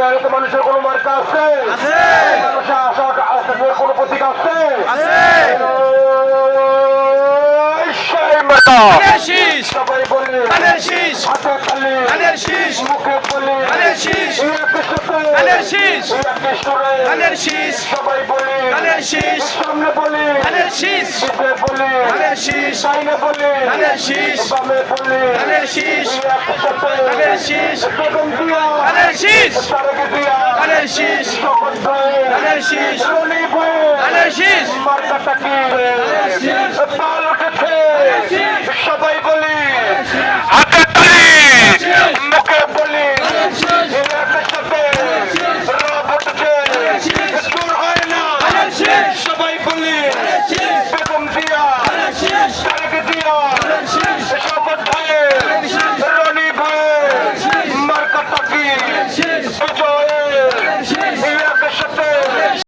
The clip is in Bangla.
মেহনত মানুষের কোনো মার্কা আছে। মানুষের আশা আশা কোনো প্রতীক আছে সবাই বলে হাতে শীষ মুখে বলে সবাই বলে সামনে বলে বলে বলে বলে তাদের শীষ তাদের শীষ তাদের শীষ তাদের শীষ তাদের শীষ তাদের শীষ সবাই বলি বলি সবাই বলি সুযোগ